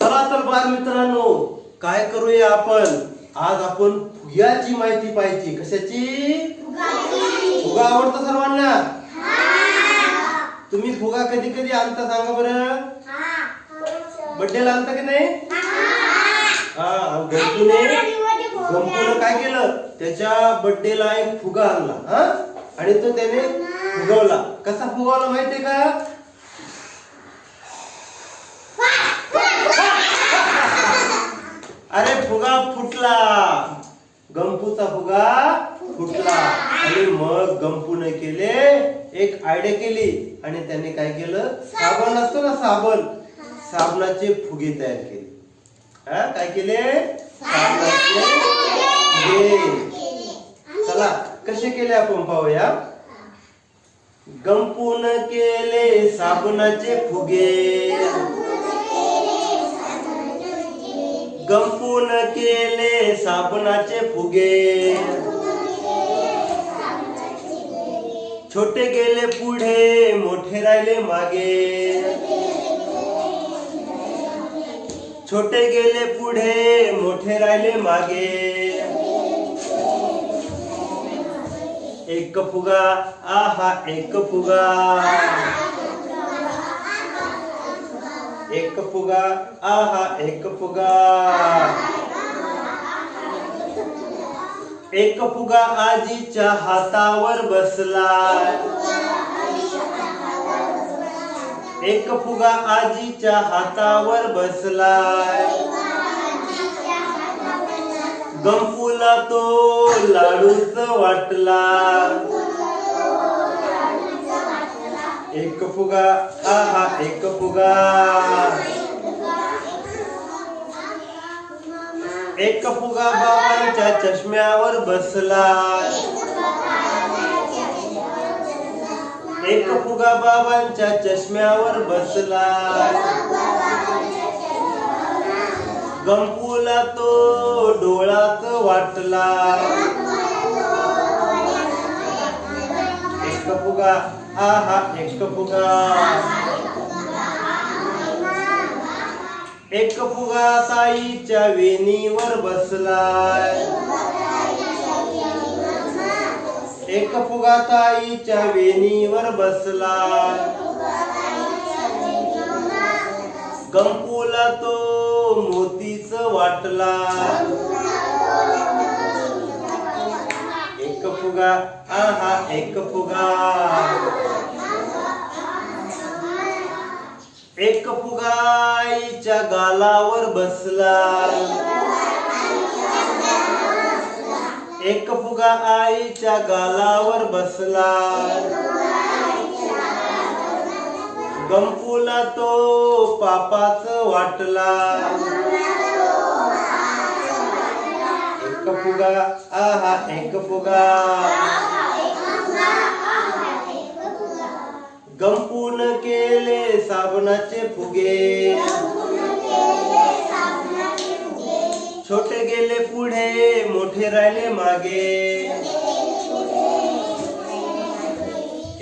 चला तर बाल मित्रांनो काय करूया आपण? आज आपण फुग्याची माहिती पाहिजे कशाची? फुगा आवडतो सर्वांना? तुम्ही फुगा कधी कधी आणता सांगा बरं. बड्डेला आणता की नाही? हा गंपूने गंपून काय केलं? त्याच्या बड्डेला एक फुगा आणला हा? आणि तो त्याने फुगवला. कसा फुगवला माहितीये का? अरे फुगा फुटला. गंपूचा फुगा फुटला. आणि मग गंपूने केले एक आयडिया केली. आणि त्यांनी काय केलं? साबण असतो ना साबण? साबणाचे फुगे तयार केले. हा काय केले? साबणाचे फुगे. चला कसे केले आपण पाहूया? गंपून केले साबणाचे फुगे. केले साबणाचे फुगे. छोटे गेले पुढे, मोठे राहिले मागे. छोटे गेले पुढे, मोठे राहिले मागे. एक फुगा, आहा, एक फुगा. एक फुगा, आहा, एक फुगा. एक फुगा आजीच्या हातावर बसला. एक फुगा आजीच्या हातावर बसला. गंपूला तो लाडूच वाटला. एक फुगा आहा एक फुगा. एक फुगा बाबांच्या चष्म्यावर बसला. एक फुगा बाबांच्या चष्म्यावर बसला. गंपूला तो डोळात वाटला. एक फुगा आहा एक फुगा. एक फुगा ताईच्या वेणीवर बसला एक फुगा ताईच्या वेणीवर बसला गंपूला तो मोतीच वाटला एक फुगा आहा एक फुगा. एक फुगाईच्या गालावर बसला. एक फुगा आईच्या गालावर बसला. गंपूला तो पापाच वाटला. एक फुगा आहा एक फुगा. गंपून केले साबणाचे फुगे. छोटे गेले पुढे मोठे राहिले मागे.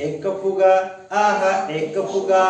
एक फुगा आहा एक फुगा.